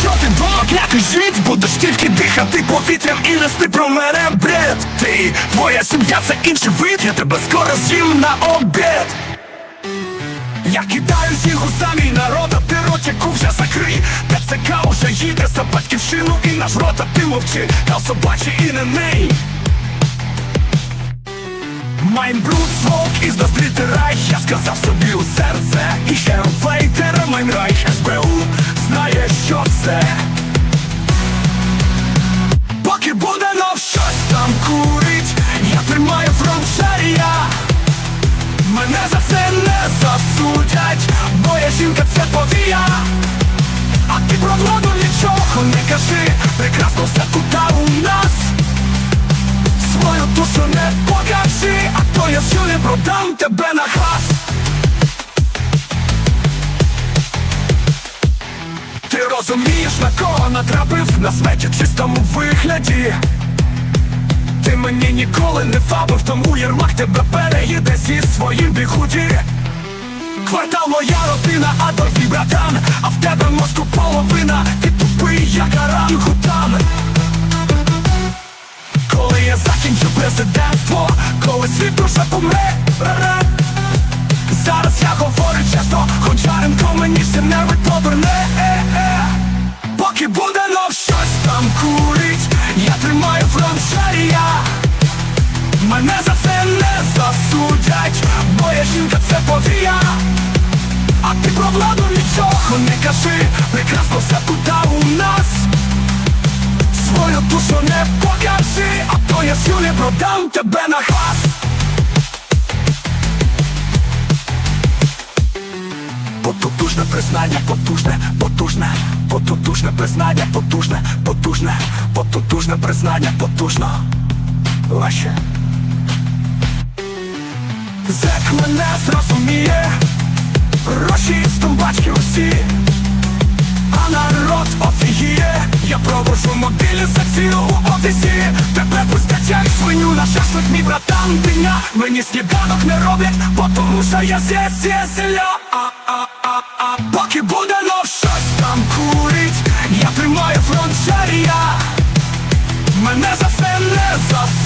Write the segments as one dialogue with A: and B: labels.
A: Що ти клятий жить, будеш тільки дихати повітрям і нести про мене бред? Ти, твоя сім'я це інший вид, я тебе скоро з'їм на обід. Я кидаю всіх у самій народ, а ти ротику вже закрий. ТЦК уже їде за батьківщину і наш рот, а ти мовчи, та собачий і не ней. Mein Blut свок із Настріти Райх Я сказав собі у серце І ще Reich СБУ знає, це Поки буде нов щось там курить Я тримаю фронт шарія. Мене за це не засудять Моя жінка це повія. А ти про владу нічого не кажи Прекрасно все тут та у нас. Свою душу не покажи А то я всю не продам тебе на газ розумієш на кого натрапив? На смерті в чистому вигляді. Ти мені ніколи не фабив, тому Єрмак тебе переїде зі своїм біхуді Квартал моя родина, Адольф і братан А в тебе мозку половина, ти тупий, як орангутан. Коли я закінчу президентство, коли світ уже помре. Зараз я говорю чесно, Гончаренко мені всі нерви поверне. Поки буде нов щось там курить, я тримаю фронтшарія, Мене за це не засудять, моя жінка це повія. А ти про владу нічого не кажи, прекрасно все та у нас. Свою душу не покажи, а то я всю не продам тебе на газ Потужне признання, потужне, потужне, потужне признання, потужне, потужне, потужне признання, потужно. Ваще. Зек мене зрозуміє, гроші з усі, а народ офігіє, я провожу мобілізацію у офісі, тебе пустять як свиню на шашлик, мій братан диня, мені сніданок не роблять, бо тому що я а а а поки буде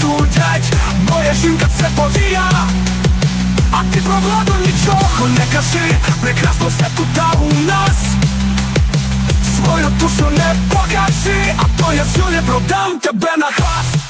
A: засудять, моя жінка це повія. А ти про владу нічого не кажи, прекрасно все тут та у нас. Свою душу не покажи, а то я не продам тебе на газ